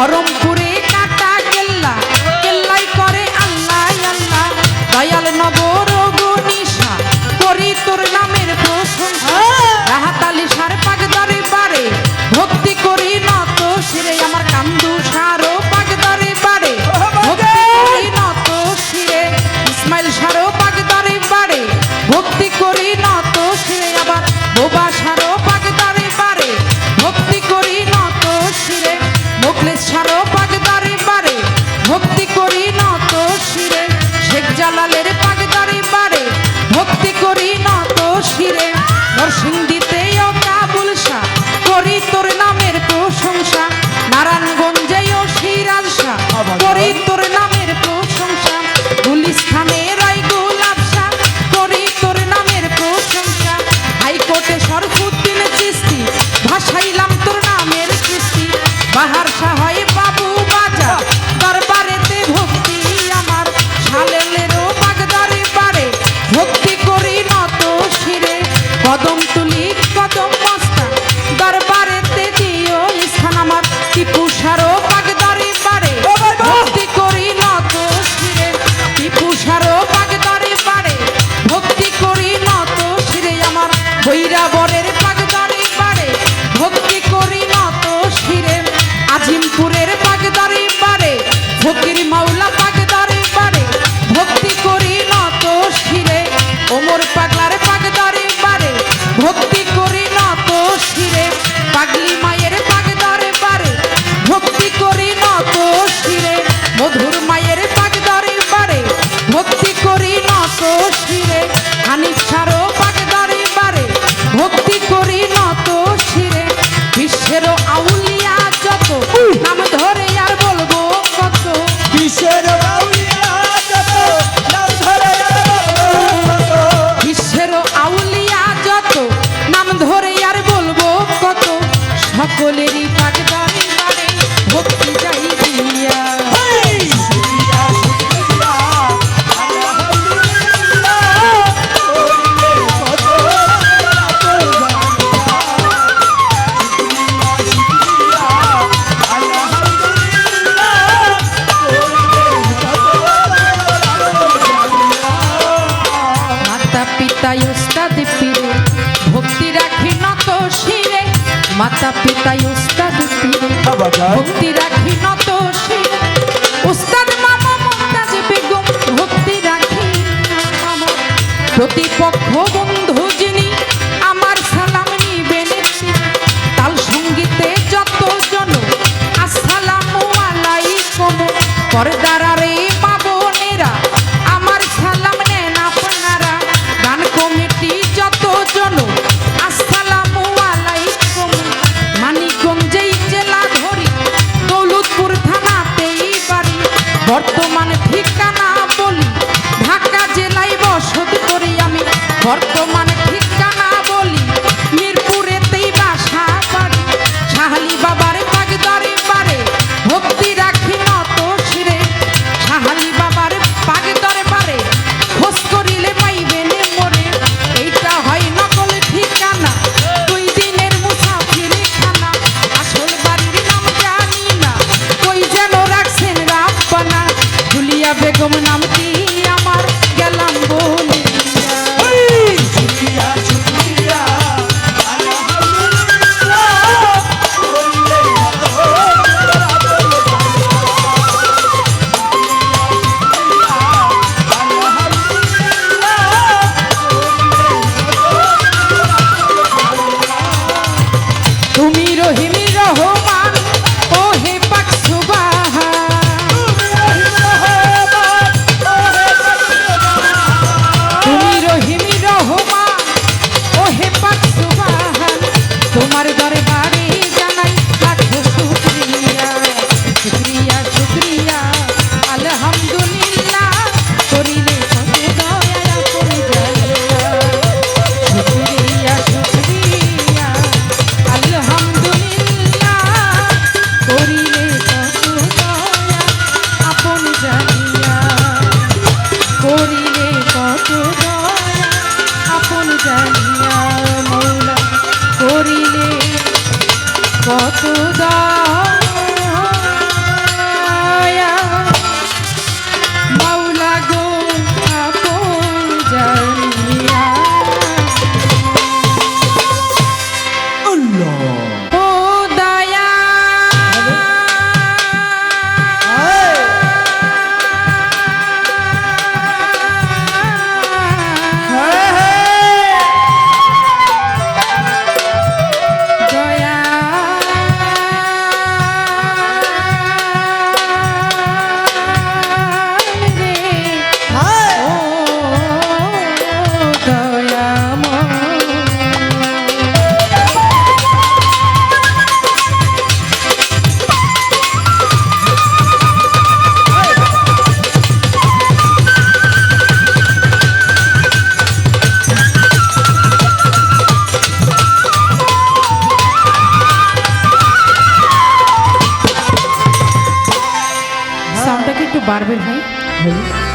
ধর্ম মাতা পিতা উস্তাদ ভক্তি রাখি নত সে উস্তাদ মামা মমতাজ বেগম ভক্তি রাখি প্রতিপক্ষ বর্তমান ঠিকানা বলি ঢাকা জেলায় বসত করি আমি। বর্তমান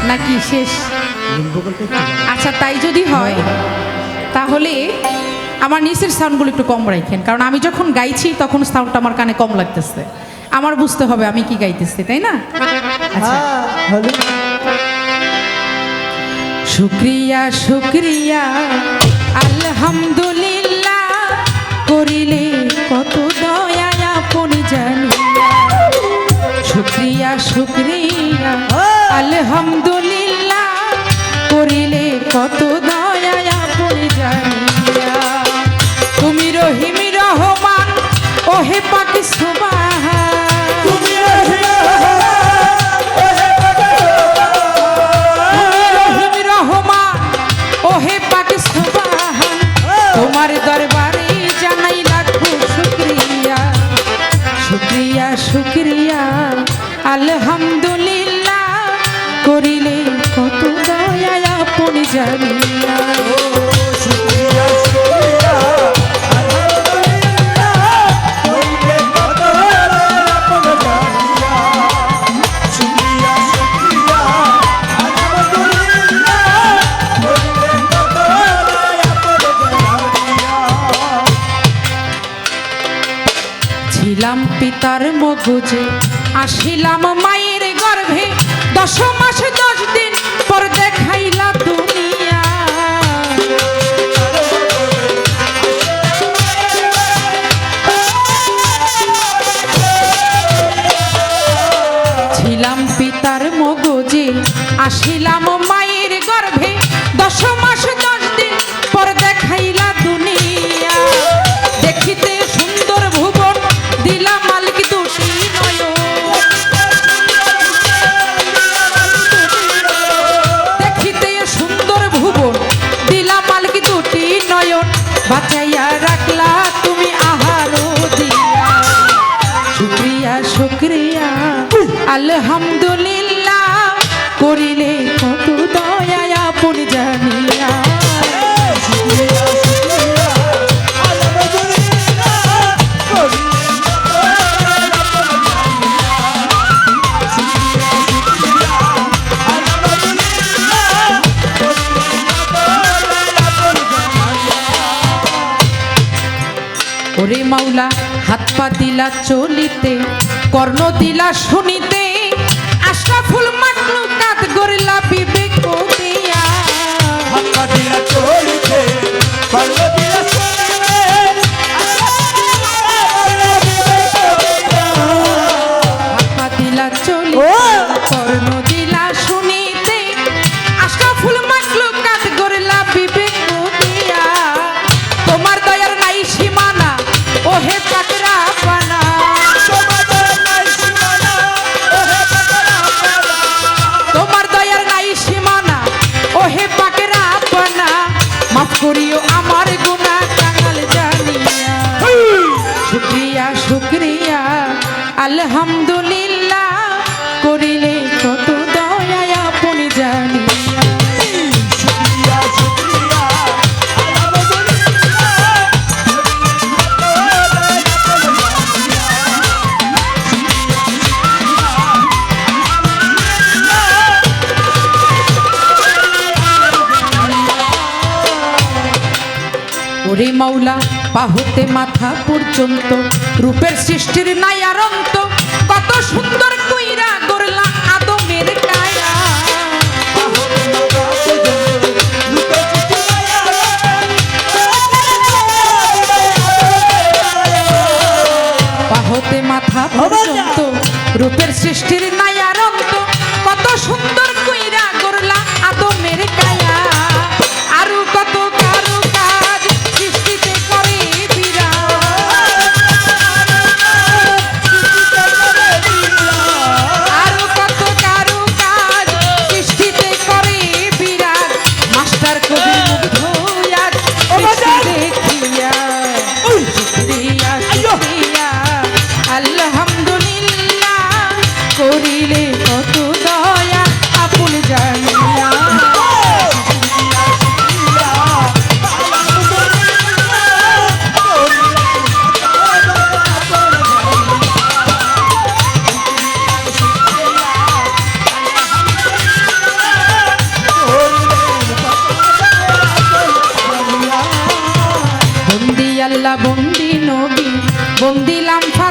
নাকি শেষ? জানা। আচ্ছা তাই যদি হয় তাহলে আমার নিচের সাউন্ডগুলো একটু কম রাখেন কারণ আমি যখন গাইছি তখন সাউন্ডটা আমার কানে কম লাগতেছে। আমার বুঝতে হবে আমি কি গাইতেছি তাই না? আচ্ছা। হ্যাঁ শুক্রিয়া শুক্রিয়া আলহামদুলিল্লাহ করিলে কত দয়া আপন জানিয়া শুক্রিয়া শুক্রিয়া আলহামদুলিল্লাহ। করিলে কত দয়া আপন জানিয়া। তুমি রহিম রহমান ওহে পাক পিতার মগজে আসিলাম মায়ের গর্ভে। দশ মাস, দশ দিন পর দেখাইলা ছিলাম পিতার মগজে, আসিলাম বাঁচাইয়া রাখলা তুমি আহারও দিয়া। শুক্রিয়া শুক্রিয়া। আলহামদুলিল্লাহ করিলে পা দিলা চলিতে, কর্ণ দিলা শুনিতে, আশা ফুল আশরাফুল তাত গরিলা বিবেক দিয়া। হাক্কা দিলা চলিতে কর্ম আলহামদুলিল্লাহ। ওরে মাওলা পাহুতে মাথা পর্যন্ত, রূপের সৃষ্টির নাই আর কত সুন্দর কইরা গড়লা আদমের কায়া। পাহতে মাথা পর্যন্ত, রূপের সৃষ্টির নাই আর আল্লাহ বন্দি নবী বন্দিলাম